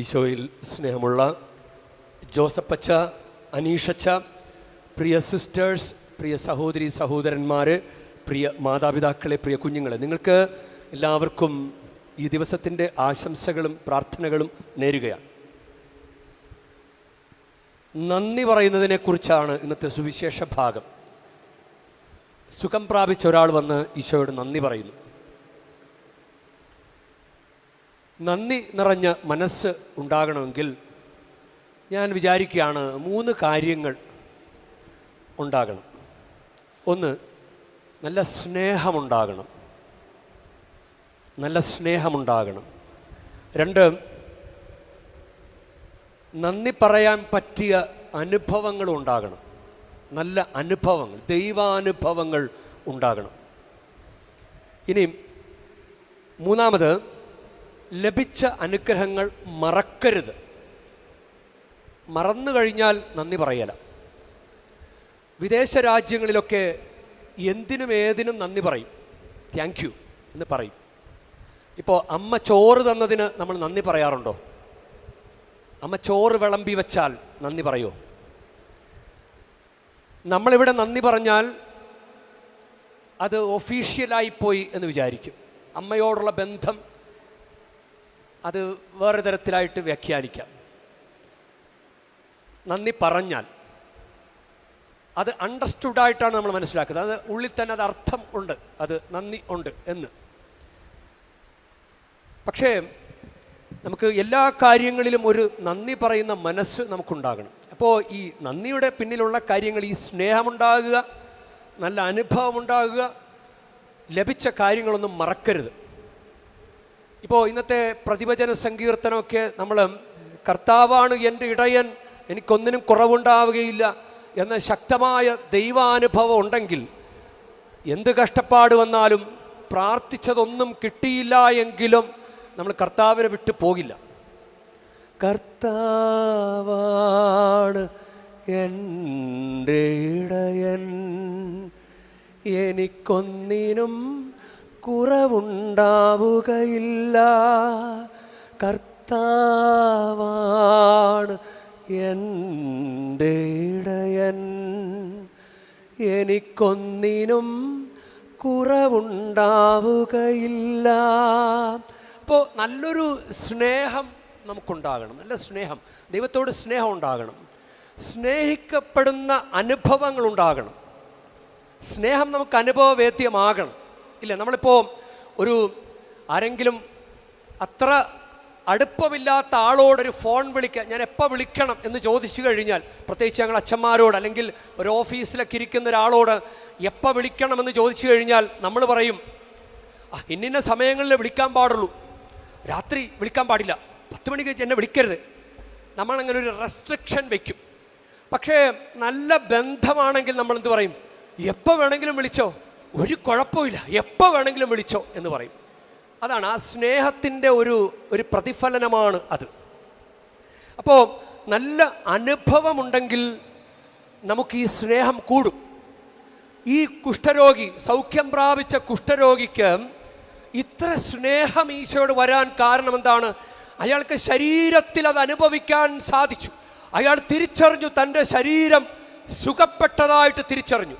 ഈശോയിൽ സ്നേഹമുള്ള ജോസപ്പച്ച അനീഷച്ച പ്രിയ സിസ്റ്റേഴ്സ് പ്രിയ സഹോദരി സഹോദരന്മാർ പ്രിയ മാതാപിതാക്കളെ പ്രിയ കുഞ്ഞുങ്ങളെ നിങ്ങൾക്ക് എല്ലാവർക്കും ഈ ദിവസത്തിന്റെ ആശംസകളും പ്രാർത്ഥനകളും നേരുകയാണ്. നന്ദി പറയുന്നതിനെക്കുറിച്ചാണ് ഇന്നത്തെ സുവിശേഷ ഭാഗം. സുഖം പ്രാപിച്ച ഒരാൾ വന്ന് ഈശോയോട് നന്ദി പറയുന്നു. നന്ദി നിറഞ്ഞ മനസ്സ് ഉണ്ടാകണമെങ്കിൽ ഞാൻ വിചാരിക്കുകയാണ് മൂന്ന് കാര്യങ്ങൾ ഉണ്ടാകണം. ഒന്ന് നല്ല സ്നേഹമുണ്ടാകണം. നല്ല സ്നേഹമുണ്ടാകണം. രണ്ട് നന്ദി പറയാൻ പറ്റിയ അനുഭവങ്ങളും ഉണ്ടാകണം. നല്ല അനുഭവങ്ങൾ ദൈവാനുഭവങ്ങൾ ഉണ്ടാകണം. ഇനി മൂന്നാമത് ലഭിച്ച അനുഗ്രഹങ്ങൾ മറക്കരുത്. മറന്നു കഴിഞ്ഞാൽ നന്ദി പറയല. വിദേശ രാജ്യങ്ങളിലൊക്കെ എന്തിനും ഏതിനും നന്ദി പറയും. താങ്ക് യു എന്ന് പറയും. ഇപ്പോൾ അമ്മ ചോറ് തന്നതിന് നമ്മൾ നന്ദി പറയാറുണ്ടോ? അമ്മ ചോറ് വിളമ്പി വെച്ചാൽ നന്ദി പറയുമോ നമ്മളിവിടെ നന്ദി പറഞ്ഞാൽ അത് ഒഫീഷ്യലായി പോയി എന്ന് വിചാരിക്കും. അമ്മയോടുള്ള ബന്ധം അത് വേറെ തരത്തിലായിട്ട് വ്യാഖ്യാനിക്കാം. നന്ദി പറഞ്ഞാൽ അത് അണ്ടർസ്റ്റുഡായിട്ടാണ് നമ്മൾ മനസ്സിലാക്കുന്നത്. അത് ഉള്ളിൽ തന്നെ അത് അർത്ഥം ഉണ്ട്. അത് നന്ദി ഉണ്ട് എന്ന്. പക്ഷേ നമുക്ക് എല്ലാ കാര്യങ്ങളിലും ഒരു നന്ദി പറയുന്ന മനസ്സ് നമുക്കുണ്ടാകണം. അപ്പോൾ ഈ നന്ദിയുടെ പിന്നിലുള്ള കാര്യങ്ങൾ ഈ സ്നേഹമുണ്ടാകുക നല്ല അനുഭവമുണ്ടാകുക ലഭിച്ച കാര്യങ്ങളൊന്നും മറക്കരുത്. ഇപ്പോൾ ഇന്നത്തെ പ്രതിഭജന സങ്കീർത്തനമൊക്കെ നമ്മൾ കർത്താവാണ് എന്റെ ഇടയൻ എനിക്കൊന്നിനും കുറവുണ്ടാവുകയില്ല എന്ന ശക്തമായ ദൈവാനുഭവം ഉണ്ടെങ്കിൽ എന്ത് കഷ്ടപ്പാട് വന്നാലും പ്രാർത്ഥിച്ചതൊന്നും കിട്ടിയില്ല എങ്കിലും നമ്മൾ കർത്താവിനെ വിട്ടു പോകില്ല. കർത്താവാണ് എന്റെ ഇടയൻ എനിക്കൊന്നിനും കുറവുണ്ടാവുകയില്ല. കർത്താവാണ് എന്റെ ഇടയൻ. എനിക്കൊന്നിനും കുറവുണ്ടാവുകയില്ല. അപ്പോൾ നല്ലൊരു സ്നേഹം നമുക്കുണ്ടാകണം. നല്ല സ്നേഹം. ദൈവത്തോട് സ്നേഹം ഉണ്ടാകണം. സ്നേഹിക്കപ്പെടുന്ന അനുഭവങ്ങളുണ്ടാകണം സ്നേഹം നമുക്ക് അനുഭവവേദ്യമാകണം. ഇല്ല നമ്മളിപ്പോൾ ഒരു ആരെങ്കിലും അത്ര അടുപ്പമില്ലാത്ത ആളോടൊരു ഫോൺ വിളിക്കാൻ ഞാൻ എപ്പോൾ വിളിക്കണം എന്ന് ചോദിച്ചു കഴിഞ്ഞാൽ പ്രത്യേകിച്ച് ഞങ്ങൾ അച്ഛന്മാരോട് അല്ലെങ്കിൽ ഒരു ഓഫീസിലൊക്കെ ഇരിക്കുന്ന ഒരാളോട് എപ്പോൾ വിളിക്കണമെന്ന് ചോദിച്ചു കഴിഞ്ഞാൽ നമ്മൾ പറയും ഇന്നിന്ന സമയങ്ങളിൽ വിളിക്കാൻ പാടുള്ളൂ. രാത്രി വിളിക്കാൻ പാടില്ല. പത്ത് മണിക്ക് എന്നെ വിളിക്കരുത്. നമ്മളങ്ങനെ ഒരു റെസ്ട്രിക്ഷൻ വയ്ക്കും പക്ഷേ നല്ല ബന്ധമാണെങ്കിൽ നമ്മൾ എന്ത് പറയും? എപ്പോൾ വേണമെങ്കിലും വിളിച്ചോ? ഒരു കുഴപ്പമില്ല എപ്പോൾ വേണമെങ്കിലും വിളിച്ചോ എന്ന് പറയും. അതാണ് ആ സ്നേഹത്തിന്റെ ഒരു ഒരു പ്രതിഫലനമാണ് അത്. അപ്പോൾ നല്ല അനുഭവമുണ്ടെങ്കിൽ നമുക്ക് ഈ സ്നേഹം കൂടും. ഈ കുഷ്ഠരോഗി സൗഖ്യം പ്രാപിച്ച കുഷ്ഠരോഗിക്ക് ഇത്ര സ്നേഹം ഈശോയോട് വരാൻ കാരണം എന്താണ് അയാൾക്ക് ശരീരത്തിൽ അത് അനുഭവിക്കാൻ സാധിച്ചു. അയാൾ തിരിച്ചറിഞ്ഞു തന്റെ ശരീരം സുഖപ്പെട്ടതായിട്ട് തിരിച്ചറിഞ്ഞു.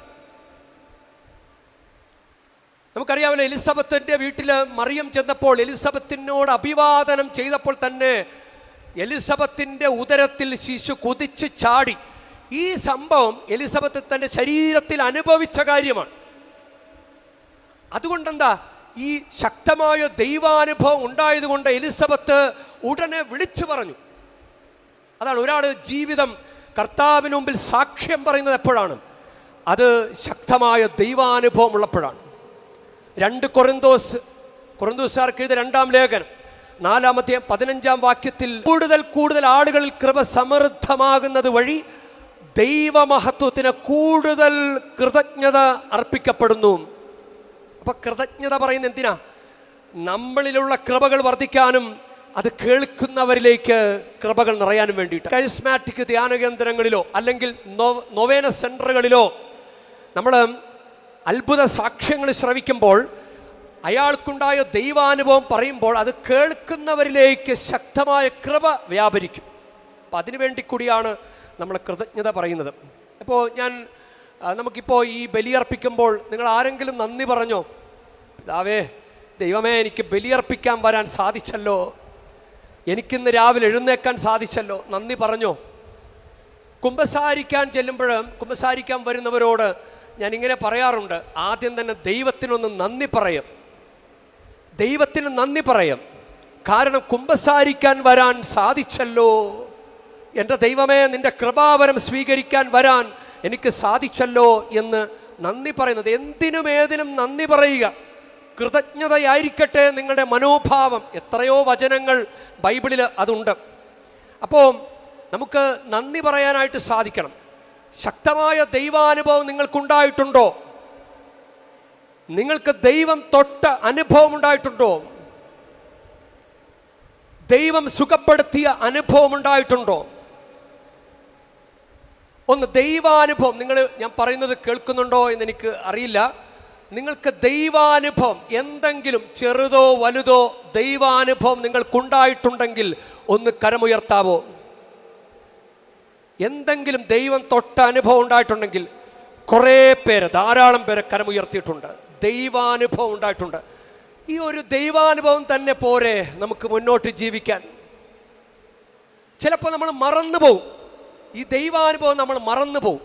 നമുക്കറിയാമല്ലോ എലിസബത്തിന്റെ വീട്ടിൽ മറിയം ചെന്നപ്പോൾ എലിസബത്തിനോട് അഭിവാദനം ചെയ്തപ്പോൾ തന്നെ എലിസബത്തിന്റെ ഉദരത്തിൽ ശിശു കുതിച്ച് ചാടി. ഈ സംഭവം എലിസബത്ത് തന്റെ ശരീരത്തിൽ അനുഭവിച്ച കാര്യമാണ്. അതുകൊണ്ടെന്താ? ഈ ശക്തമായ ദൈവാനുഭവം ഉണ്ടായതുകൊണ്ട് എലിസബത്ത് ഉടനെ വിളിച്ചു പറഞ്ഞു. അതാണ് ഒരാൾ ജീവിതം കർത്താവിന് മുമ്പിൽ സാക്ഷ്യം പറയുന്നത് എപ്പോഴാണ്? അത് ശക്തമായ ദൈവാനുഭവം ഉള്ളപ്പോഴാണ്. രണ്ട് കൊറിന്തോസ് കൊറിന്തോസുകാർക്ക് എഴുതിയ രണ്ടാം ലേഖനം നാലാമത്തെ പതിനഞ്ചാം വാക്യത്തിൽ കൂടുതൽ കൂടുതൽ ആളുകളിൽ കൃപ സമൃദ്ധമാകുന്നത് വഴി ദൈവമഹത്വത്തിന് കൂടുതൽ കൃതജ്ഞത അർപ്പിക്കപ്പെടുന്നു. അപ്പൊ കൃതജ്ഞത പറയുന്ന എന്തിനാ? നമ്മളിലുള്ള കൃപകൾ വർദ്ധിക്കാനും അത് കേൾക്കുന്നവരിലേക്ക് കൃപകൾ നിറയാനും വേണ്ടിയിട്ട്. കരിസ്മാറ്റിക് ധ്യാന കേന്ദ്രങ്ങളിലോ അല്ലെങ്കിൽ നൊവേന സെന്ററുകളിലോ നമ്മൾ അത്ഭുത സാക്ഷ്യങ്ങൾ ശ്രവിക്കുമ്പോൾ അയാൾക്കുണ്ടായ ദൈവാനുഭവം പറയുമ്പോൾ അത് കേൾക്കുന്നവരിലേക്ക് ശക്തമായ കൃപ വ്യാപരിക്കും. അപ്പം അതിനുവേണ്ടി കൂടിയാണ് നമ്മൾ കൃതജ്ഞത പറയുന്നത്. അപ്പോൾ ഞാൻ നമുക്കിപ്പോൾ ഈ ബലിയർപ്പിക്കുമ്പോൾ നിങ്ങൾ ആരെങ്കിലും നന്ദി പറഞ്ഞോ? പിതാവേ ദൈവമേ എനിക്ക് ബലിയർപ്പിക്കാൻ വരാൻ സാധിച്ചല്ലോ. എനിക്കിന്ന് രാവിലെ എഴുന്നേക്കാൻ സാധിച്ചല്ലോ. നന്ദി പറഞ്ഞോ? കുമ്പസാരിക്കാൻ ചെല്ലുമ്പോഴും കുമ്പസാരിക്കാൻ വരുന്നവരോട് ഞാൻ ഇങ്ങനെ പറയാറുണ്ട് ആദ്യം തന്നെ ദൈവത്തിനൊന്ന് നന്ദി പറയും. ദൈവത്തിന് നന്ദി പറയും. കാരണം കുമ്പസാരിക്കാൻ വരാൻ സാധിച്ചല്ലോ. എന്റെ ദൈവമേ നിന്റെ കൃപാവരം സ്വീകരിക്കാൻ വരാൻ എനിക്ക് സാധിച്ചല്ലോ എന്ന് നന്ദി പറയുന്നത്. എന്തിനും ഏതിനും നന്ദി പറയുക. കൃതജ്ഞതയായിരിക്കട്ടെ നിങ്ങളുടെ മനോഭാവം. എത്രയോ വചനങ്ങൾ ബൈബിളിൽ അതുണ്ട്. അപ്പോൾ നമുക്ക് നന്ദി പറയാനായിട്ട് സാധിക്കണം. ശക്തമായ ദൈവാനുഭവം നിങ്ങൾക്കുണ്ടായിട്ടുണ്ടോ? നിങ്ങൾക്ക് ദൈവം തൊട്ട അനുഭവം ഉണ്ടായിട്ടുണ്ടോ? ദൈവം സുഖപ്പെടുത്തിയ അനുഭവം ഉണ്ടായിട്ടുണ്ടോ? ഒന്ന് ദൈവാനുഭവം നിങ്ങൾ ഞാൻ പറയുന്നത് കേൾക്കുന്നുണ്ടോ എന്ന് എനിക്ക് അറിയില്ല. നിങ്ങൾക്ക് ദൈവാനുഭവം എന്തെങ്കിലും ചെറുതോ വലുതോ ദൈവാനുഭവം നിങ്ങൾക്കുണ്ടായിട്ടുണ്ടെങ്കിൽ ഒന്ന് കരമുയർത്താവോ? എന്തെങ്കിലും ദൈവം തൊട്ട അനുഭവം ഉണ്ടായിട്ടുണ്ടെങ്കിൽ കുറേ പേര് ധാരാളം പേരെ കരമുയർത്തിയിട്ടുണ്ട് ദൈവാനുഭവം ഉണ്ടായിട്ടുണ്ട്. ഈ ഒരു ദൈവാനുഭവം തന്നെ പോരെ നമുക്ക് മുന്നോട്ട് ജീവിക്കാൻ. ചിലപ്പോൾ നമ്മൾ മറന്നു പോവും. ഈ ദൈവാനുഭവം നമ്മൾ മറന്നു പോവും.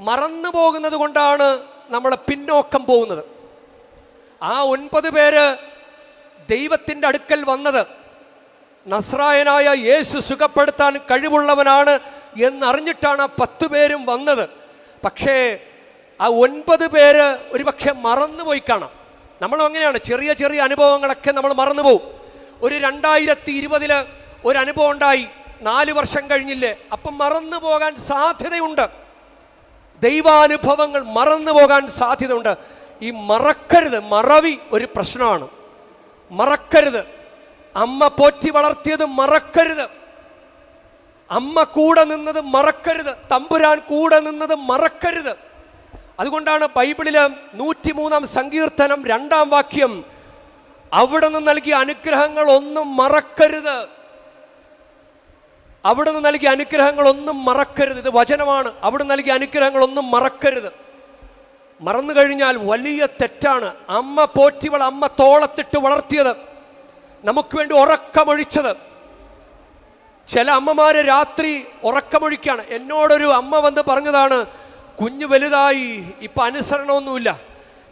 മറന്നു പോകുന്നത് കൊണ്ടാണ് നമ്മൾ പിന്നോക്കം പോകുന്നത്. ആ ഒൻപത് പേര് ദൈവത്തിന്റെ അടുക്കൽ വന്നത്. നസ്രായനായ യേശു സുഖപ്പെടുത്താൻ കഴിവുള്ളവനാണ് എന്നറിഞ്ഞിട്ടാണ് ആ പത്ത് പേരും വന്നത്. പക്ഷേ ആ ഒൻപത് പേര് ഒരുപക്ഷെ മറന്നുപോയി കാണാം. നമ്മളും അങ്ങനെയാണ്. ചെറിയ ചെറിയ അനുഭവങ്ങളൊക്കെ നമ്മൾ മറന്നുപോകും ഒരു രണ്ടായിരത്തി ഇരുപതിൽ ഒരു അനുഭവം ഉണ്ടായി. നാല് വർഷം കഴിഞ്ഞില്ലേ. അപ്പം മറന്നു പോകാൻ സാധ്യതയുണ്ട്. ദൈവാനുഭവങ്ങൾ മറന്നു പോകാൻ സാധ്യതയുണ്ട്. ഈ മറക്കരുത്. മറവി ഒരു പ്രശ്നമാണ്. മറക്കരുത്. അമ്മ പോറ്റി വളർത്തിയത് മറക്കരുത്. അമ്മ കൂടെ നിന്നത് മറക്കരുത്. തമ്പുരാൻ കൂടെ നിന്നത് മറക്കരുത്. അതുകൊണ്ടാണ് ബൈബിളിലെ നൂറ്റിമൂന്നാം സങ്കീർത്തനം രണ്ടാം വാക്യം അവിടെ നിന്ന് നൽകിയ അനുഗ്രഹങ്ങൾ ഒന്നും മറക്കരുത്. അവിടെ നിന്ന് നൽകിയ അനുഗ്രഹങ്ങൾ ഒന്നും മറക്കരുത്. ഇത് വചനമാണ്. അവിടെ നൽകിയ അനുഗ്രഹങ്ങൾ ഒന്നും മറക്കരുത്. മറന്നു കഴിഞ്ഞാൽ വലിയ തെറ്റാണ്. അമ്മ പോറ്റിവൾ അമ്മ തോളത്തിട്ട് വളർത്തിയത് നമുക്ക് വേണ്ടി ഉറക്കമൊഴിച്ചത്. ചില അമ്മമാര് രാത്രി ഉറക്കമൊഴിക്കാണ്. എന്നോടൊരു അമ്മ വന്ന് പറഞ്ഞതാണ് കുഞ്ഞു വലുതായി ഇപ്പം അനുസരണമൊന്നുമില്ല.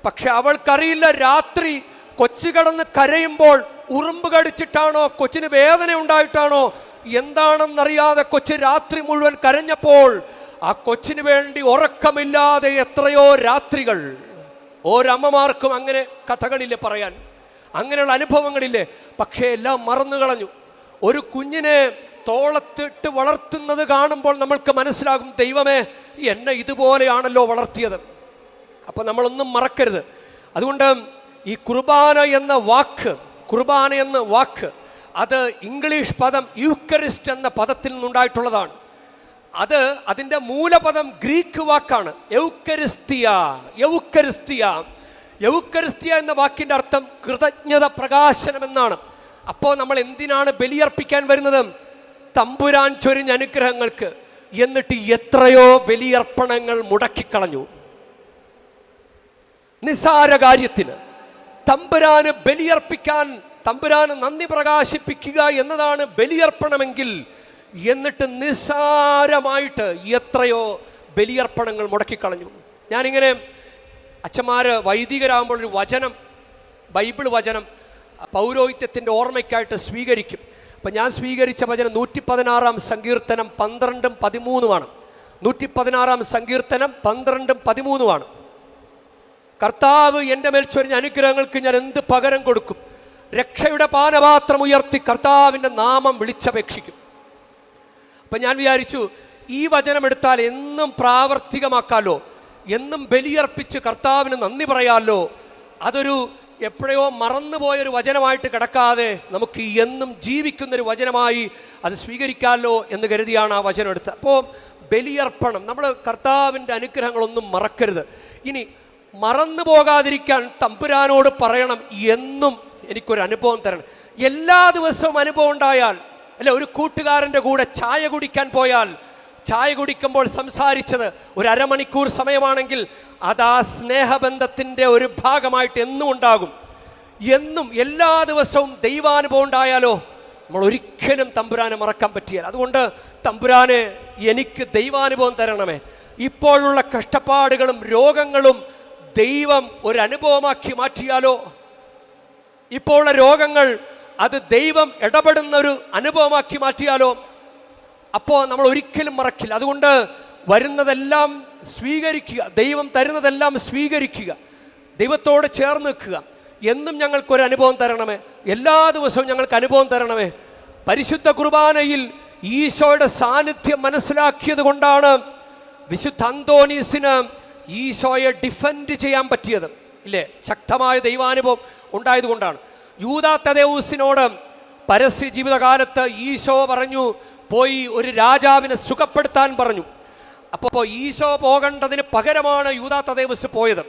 പക്ഷെ അവൾക്കറിയില്ല രാത്രി കൊച്ചു കിടന്ന് കരയുമ്പോൾ ഉറുമ്പ് കടിച്ചിട്ടാണോ കൊച്ചിന് വേദന ഉണ്ടായിട്ടാണോ എന്താണെന്നറിയാതെ കൊച്ച് രാത്രി മുഴുവൻ കരഞ്ഞപ്പോൾ ആ കൊച്ചിന് വേണ്ടി ഉറക്കമില്ലാതെ എത്രയോ രാത്രികൾ. ഓരമ്മമാർക്കും അങ്ങനെ കഥകളില്ലേ പറയാൻ അങ്ങനെയുള്ള അനുഭവങ്ങളില്ലേ? പക്ഷേ എല്ലാം മറന്നു കളഞ്ഞു. ഒരു കുഞ്ഞിനെ തോളത്തിട്ട് വളർത്തുന്നത് കാണുമ്പോൾ നമ്മൾക്ക് മനസ്സിലാകും ദൈവമേ എന്നെ ഇതുപോലെയാണല്ലോ വളർത്തിയത്. അപ്പോൾ നമ്മളൊന്നും മറക്കരുത്. അതുകൊണ്ട് ഈ കുർബാന എന്ന വാക്ക് കുർബാന എന്ന വാക്ക് അത് ഇംഗ്ലീഷ് പദം യൂക്കറിസ്റ്റ് എന്ന പദത്തിൽ നിന്നുണ്ടായിട്ടുള്ളതാണ്. അത് അതിന്റെ മൂലപദം ഗ്രീക്ക് വാക്കാണ്. യൗക്കരിസ്തിയ യൗക്കരിസ്തിയ യൗക്കരിസ്തിയ എന്ന വാക്കിന്റെ അർത്ഥം കൃതജ്ഞത പ്രകാശനം എന്നാണ് അപ്പോൾ നമ്മൾ എന്തിനാണ് ബലിയർപ്പിക്കാൻ വരുന്നത്? തമ്പുരാൻ ചൊരിഞ്ഞ അനുഗ്രഹങ്ങൾക്ക്. എന്നിട്ട് എത്രയോ ബലിയർപ്പണങ്ങൾ മുടക്കിക്കളഞ്ഞു. നിസാര കാര്യത്തിന്. തമ്പുരാന് ബലിയർപ്പിക്കാൻ തമ്പുരാന് നന്ദി പ്രകാശിപ്പിക്കുക എന്നതാണ് ബലിയർപ്പണമെങ്കിൽ എന്നിട്ട് നിസ്സാരമായിട്ട് എത്രയോ ബലിയർപ്പണങ്ങൾ മുടക്കിക്കളഞ്ഞു. ഞാനിങ്ങനെ അച്ഛന്മാര് വൈദികരാകുമ്പോൾ ഒരു വചനം ബൈബിൾ വചനം പൗരോഹിത്യത്തിന്റെ ഓർമ്മയ്ക്കായിട്ട് സ്വീകരിക്കും. അപ്പം ഞാൻ സ്വീകരിച്ച വചനം നൂറ്റി പതിനാറാം സങ്കീർത്തനം പന്ത്രണ്ടും പതിമൂന്നുമാണ്. നൂറ്റി പതിനാറാം സങ്കീർത്തനം പന്ത്രണ്ടും പതിമൂന്നുമാണ്. കർത്താവ് എന്റെ മേൽ ചൊരിഞ്ഞ അനുഗ്രഹങ്ങൾക്ക് ഞാൻ എന്ത് പകരം കൊടുക്കും? രക്ഷയുടെ പാനപാത്രം ഉയർത്തി കർത്താവിന്റെ നാമം വിളിച്ചപേക്ഷിക്കും. അപ്പം ഞാൻ വിചാരിച്ചു ഈ വചനം എടുത്താൽ എന്നും പ്രാവർത്തികമാക്കാലോ? എന്നും ബലിയർപ്പിച്ച് കർത്താവിന് നന്ദി പറയാമല്ലോ അതൊരു എപ്പോഴയോ മറന്നുപോയൊരു വചനമായിട്ട് കിടക്കാതെ നമുക്ക് എന്നും ജീവിക്കുന്നൊരു വചനമായി അത് സ്വീകരിക്കാമല്ലോ എന്ന് കരുതിയാണ് ആ വചനം എടുത്തത് അപ്പോൾ ബലിയർപ്പണം നമ്മൾ കർത്താവിന്റെ അനുഗ്രഹങ്ങളൊന്നും മറക്കരുത്. ഇനി മറന്നു പോകാതിരിക്കാൻ തമ്പുരാനോട് പറയണം എന്നും എനിക്കൊരു അനുഭവം തരണം. എല്ലാ ദിവസവും അനുഭവം ഉണ്ടായാൽ അല്ല ഒരു കൂട്ടുകാരന്റെ കൂടെ ചായ കുടിക്കാൻ പോയാൽ ചായ കുടിക്കുമ്പോൾ സംസാരിച്ചത് ഒരു അരമണിക്കൂർ സമയമാണെങ്കിൽ അത് ആ സ്നേഹബന്ധത്തിന്റെ ഒരു ഭാഗമായിട്ട് എന്നും ഉണ്ടാകും. എന്നും എല്ലാ ദിവസവും ദൈവാനുഭവം ഉണ്ടായാലോ? നമ്മൾ ഒരിക്കലും തമ്പുരാനെ മറക്കാൻ പറ്റിയാൽ അതുകൊണ്ട് തമ്പുരാന് എനിക്ക് ദൈവാനുഭവം തരണമേ. ഇപ്പോഴുള്ള കഷ്ടപ്പാടുകളും രോഗങ്ങളും ദൈവം ഒരു അനുഭവമാക്കി മാറ്റിയാലോ? ഇപ്പോഴുള്ള രോഗങ്ങൾ അത് ദൈവം ഇടപെടുന്ന ഒരു അനുഭവമാക്കി മാറ്റിയാലോ? അപ്പോൾ നമ്മൾ ഒരിക്കലും മറക്കില്ല. അതുകൊണ്ട് വരുന്നതെല്ലാം സ്വീകരിക്കുക. ദൈവം തരുന്നതെല്ലാം സ്വീകരിക്കുക. ദൈവത്തോട് ചേർന്ന് നിൽക്കുക. എന്നും ഞങ്ങൾക്കൊരു അനുഭവം തരണമേ. എല്ലാ ദിവസവും ഞങ്ങൾക്ക് അനുഭവം തരണമേ. പരിശുദ്ധ കുർബാനയിൽ ഈശോയുടെ സാന്നിധ്യം മനസ്സിലാക്കിയത് കൊണ്ടാണ് വിശുദ്ധ അന്തോണീസിന് ഈശോയെ ഡിഫെൻഡ് ചെയ്യാൻ പറ്റിയത്. ഇല്ലേ? ശക്തമായ ദൈവാനുഭവം ഉണ്ടായതുകൊണ്ടാണ്. യൂതാ തദേവൂസിനോട് പരസ്യ ജീവിതകാലത്ത് ഈശോ പറഞ്ഞു പോയി ഒരു രാജാവിനെ സുഖപ്പെടുത്താൻ പറഞ്ഞു. അപ്പോൾ ഈശോ പോകേണ്ടതിന് പകരമാണ് യൂതാ തദേവസ് പോയത്.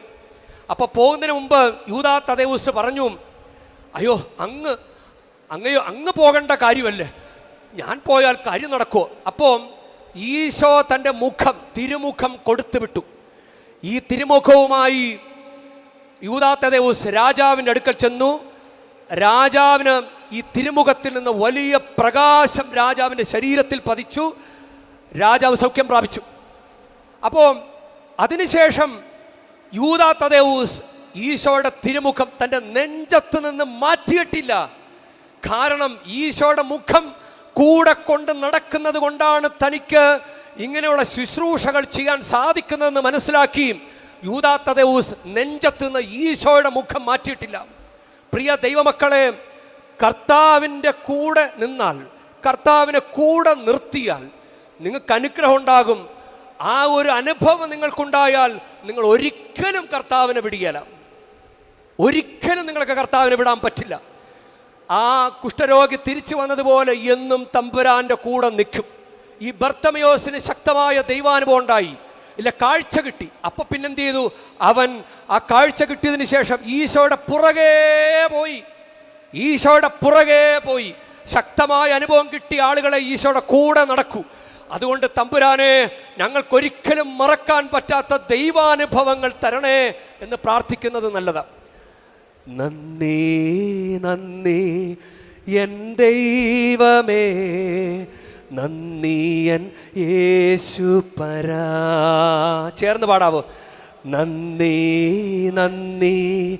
അപ്പോൾ പോകുന്നതിന് മുമ്പ് യൂതാ തദേവസ് പറഞ്ഞു അയ്യോ അങ്ങ് അങ്ങയോ അങ്ങ് പോകേണ്ട കാര്യമല്ലേ? ഞാൻ പോയാൽ കാര്യം നടക്കുമോ അപ്പോൾ ഈശോ തന്റെ മുഖം തിരുമുഖം കൊടുത്തു വിട്ടു ഈ തിരുമുഖവുമായി യൂതാ തദേവസ് രാജാവിന്റെ അടുക്കൽ ചെന്നു. രാജാവിന് ഈ തിരുമുഖത്തിൽ നിന്ന് വലിയ പ്രകാശം രാജാവിന്റെ ശരീരത്തിൽ പതിച്ചു രാജാവ് സൗഖ്യം പ്രാപിച്ചു. അപ്പോൾ അതിനുശേഷം യൂതാ തദേവൂസ് ഈശോയുടെ തിരുമുഖം തന്റെ നെഞ്ചത്ത് നിന്ന് മാറ്റിയിട്ടില്ല. കാരണം ഈശോയുടെ മുഖം കൂടെ കൊണ്ട് നടക്കുന്നത് കൊണ്ടാണ് തനിക്ക് ഇങ്ങനെയുള്ള ശുശ്രൂഷകൾ ചെയ്യാൻ സാധിക്കുന്നതെന്ന് മനസ്സിലാക്കി യൂതാത്തദേവൂസ് നെഞ്ചത്ത് നിന്ന് ഈശോയുടെ മുഖം മാറ്റിയിട്ടില്ല. പ്രിയ ദൈവമക്കളെ കർത്താവിന്റെ കൂടെ നിന്നാൽ കർത്താവിനെ കൂടെ നിർത്തിയാൽ നിങ്ങൾക്ക് അനുഗ്രഹം ഉണ്ടാകും. ആ ഒരു അനുഭവം നിങ്ങൾക്കുണ്ടായാൽ നിങ്ങൾ ഒരിക്കലും കർത്താവിനെ വിടുകയില്ല ഒരിക്കലും നിങ്ങൾക്ക് കർത്താവിനെ വിടാൻ പറ്റില്ല. ആ കുഷ്ഠരോഗി തിരിച്ചു വന്നതുപോലെ എന്നും തമ്പുരാന്റെ കൂടെ നിൽക്കും. ഈ ബർത്തമയോസിന് ശക്തമായ ദൈവാനുഭവം ഉണ്ടായി. ഇല്ല കാഴ്ച കിട്ടി. അപ്പം പിന്നെന്ത് ചെയ്തു? അവൻ ആ കാഴ്ച കിട്ടിയതിന് ശേഷം ഈശോയുടെ പുറകേ പോയി. ഈശോയുടെ പുറകെ പോയി. ശക്തമായ അനുഭവം കിട്ടിയ ആളുകളെ ഈശോയുടെ കൂടെ നടക്കൂ. അതുകൊണ്ട് തമ്പുരാനെ ഞങ്ങൾക്കൊരിക്കലും മറക്കാൻ പറ്റാത്ത ദൈവാനുഭവങ്ങൾ തരണേ എന്ന് പ്രാർത്ഥിക്കുന്നത് നല്ലതാണ് നന്ദി നന്ദി എൻ ദൈവമേ. നന്ദി എൻ യേശു പരാ. ചേർന്ന് പാടാവോ? നന്ദി നന്ദി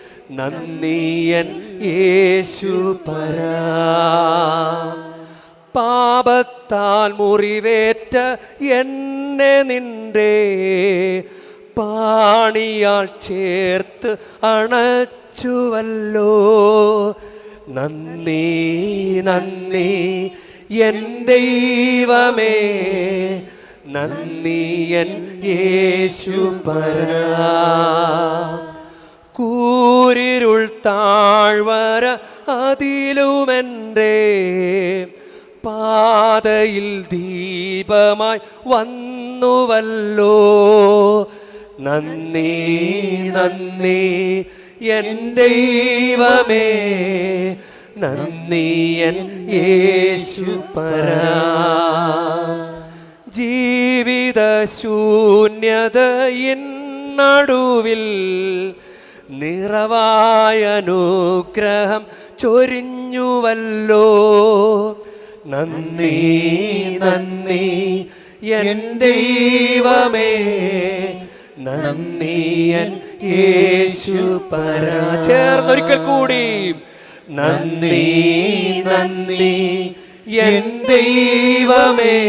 നന്ദി എൻ യേശു പരാ പാപത്താൽ മുറിവേറ്റ എന്നെ നിന്റെ പാണിയാൽ ചേർത്ത് അണച്ചുവല്ലോ. നന്ദി നന്ദി എൻ ദൈവമേ. നന്ദി എൻ യേശു പരാ കൂരിരുൾ താഴ്വര അതിലുമെന്റെ പാതയിൽ ദീപമായി വന്നുവല്ലോ. നന്ദി നന്ദി എൻ ദൈവമേ. നന്ദി എൻ യേശു പരാ. ജീവിത ശൂന്യതയിൻ നടുവിൽ നിറവായ അനുഗ്രഹം ചൊരിഞ്ഞുവല്ലോ. നന്ദി നന്ദി എൻ ദൈവമേ. നന്ദി എൻ യേശു പരാ ചേർന്നൊരിക്കൽ കൂടി. നന്ദി നന്ദി എൻ ദൈവമേ.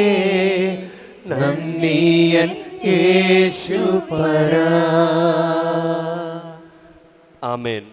നന്ദി എൻ യേശു പരാ ആമേൻ